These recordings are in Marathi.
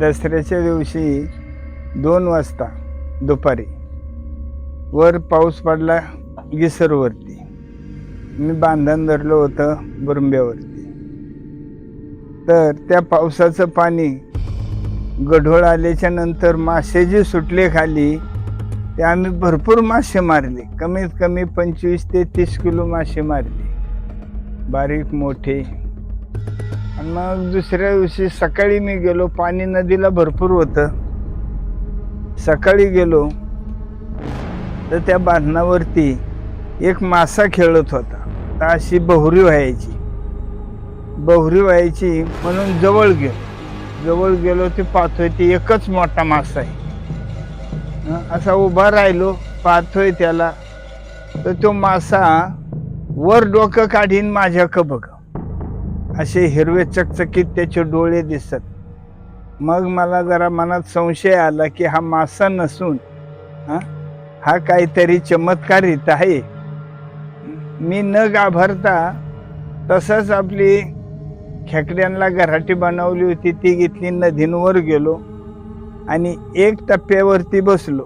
दसऱ्याच्या दिवशी दोन वाजता दुपारी. वर पाऊस पडला गिसरवरती मी बांधण धरलं होतं बुरुंब्यावरती. तर त्या पावसाचं पाणी गढोळ आल्याच्यानंतर मासे जे सुटले खाली ते आम्ही भरपूर मासे मारले. कमीत कमी पंचवीस ते तीस किलो मासे मारले. बारीक मोठे आणि मग दुसऱ्या दिवशी सकाळी मी गेलो पाणी नदीला भरपूर होतं. सकाळी गेलो तर त्या बांधणावरती एक मासा खेळत होता. तर अशी बहुरी व्हायची. बहुरी व्हायची म्हणून जवळ गेलो. जवळ गेलो ते पाहतोय ते एकच मोठा मासा आहे. असा उभा राहिलो पाहतोय त्याला. तर तो मासा वर डोकं काढीन माझ्याकं बघा. असे हिरवे चकचकीत त्याचे डोळे दिसत. मग मला जरा मनात संशय आला की हा मासा नसून हा हा काहीतरी चमत्कारित आहे. मी न घाबरता तसंच आपली खेकड्यांना घराटी बनवली होती ती घेतली नदींवर गेलो आणि एक टप्प्यावरती बसलो.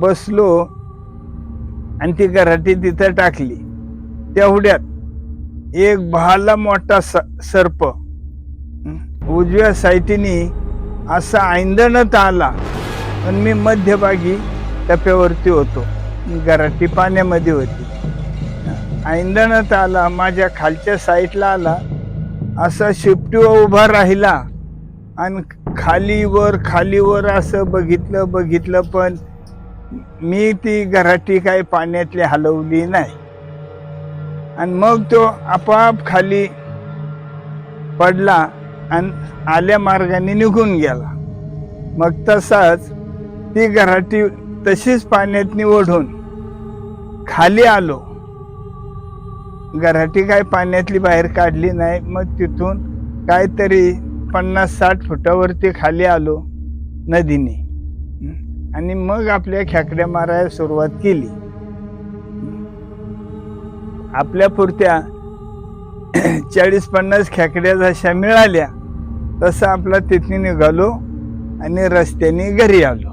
बसलो आणि ती घराटी तिथं टाकली. तेवढ्यात एक भाला मोठा स- सर्प. उजव्या साईटीने असा ऐंदणत आला. पण मी मध्यभागी टप्प्यावरती होतो. गराठी पाण्यामध्ये होती. ऐंदणत आला माझ्या खालच्या साईटला आला. असा शिपटीवर उभा राहिला. आणि खालीवर खालीवर असं बघितलं बघितलं पण मी ती घराटी काही पाण्यातली हलवली नाही. आणि मग तो आपोआप खाली पडला आणि आल्या मार्गाने निघून गेला. मग तसाच ती घराटी तशीच पाण्यात निवडून खाली आलो. घराटी काय पाण्यातली बाहेर काढली नाही मग तिथून काहीतरी पन्नास साठ फुटावरती खाली आलो नदीने. आणि मग आपल्या खेकड्या मारायला सुरुवात केली. आपल्या पुरत्या चाळीस पन्नास खेकड्या जशा मिळाल्या तसं आपला तिथून निघालो आणि रस्त्याने घरी आलो.